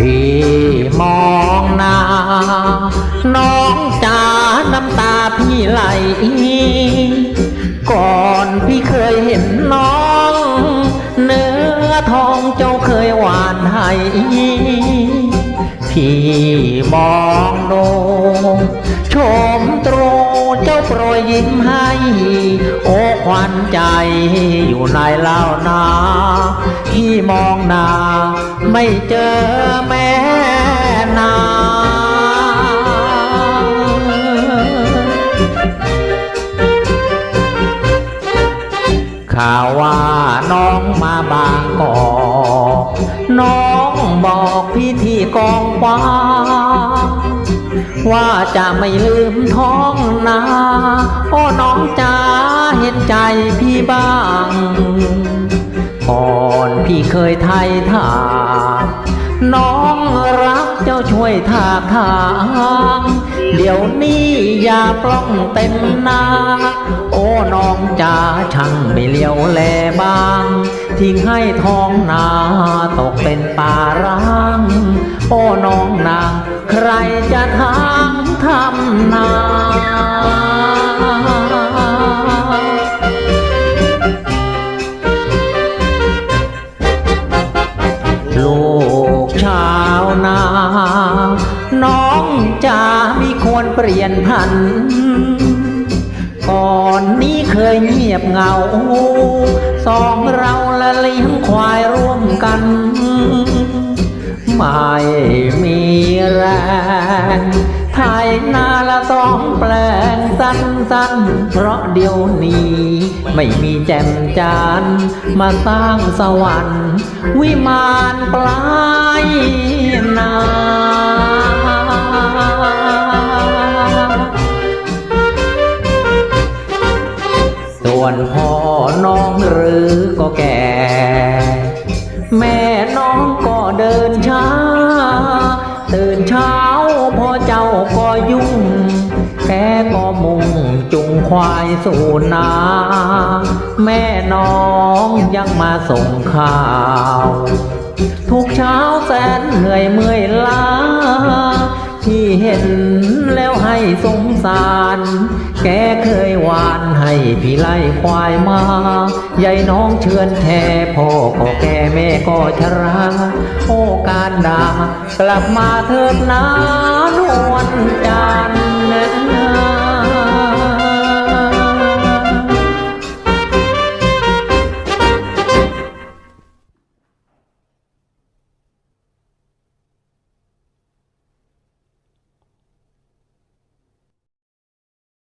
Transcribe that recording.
พี่มองหน้า น้องจ๋าน้ำตาพี่ไหล ก่อนพี่เคยเห็นน้อง เนื้อทองเจ้าเคยหวานให้พี่มองโนชมตรง จ้าโปรยยิ้มให้ โอ้ควันใจอยู่ในเล่านาพี่มองนาไม่เจอแม่นางข่าวว่าน้องมาบางกอกน้องบอกพี่ที่กองฟ้า ว่าจะไม่ลืมท้องนาโอ้น้องจ๋าเห็นใจพี่บ้างก่อนพี่เคยไทยถาน้องรักเจ้าช่วยถาทาง เดี๋ยวนี้อย่าปล้องเต็มนา โอ้น้องจ๋าช่างไม่เลี้ยวแลบ้าง ทิ้งให้ท้องนาตกเป็นป่าร้าง โอ้น้องนางใครจะทางทำนาลูกชาวนา น้องจะมีควรเปลี่ยนพัน ก่อนนี้เคยเงียบเหงา สองเราละเลี้ยงควายร่วมกัน ไม่มีแรงไทยนาละต้องแปลงสั้นสั้นๆ เพราะเดี๋ยวนี้ ไม่มีแจ่มจานมาสร้างสวรรค์ วิมานปลายนา ส่วนพ่อน้องหรือก็แก่ แม่น้องก็เดินช้า ตื่นเช้าพ่อเจ้าก็ยุ่งแกก็มุ่งจุงควายสู่นา แม่น้องยังมาส่งข่าว ทุกเช้าแสนเหนื่อยเมื่อยล้า ที่เห็นแล้วให้สง สาร แกเคยหวานให้พี่ไล่ควายมายายน้องเชือนแท่พ่อก็แก่แม่ก็ชรา โอ้การดากลับมาเถิดนานวลใจ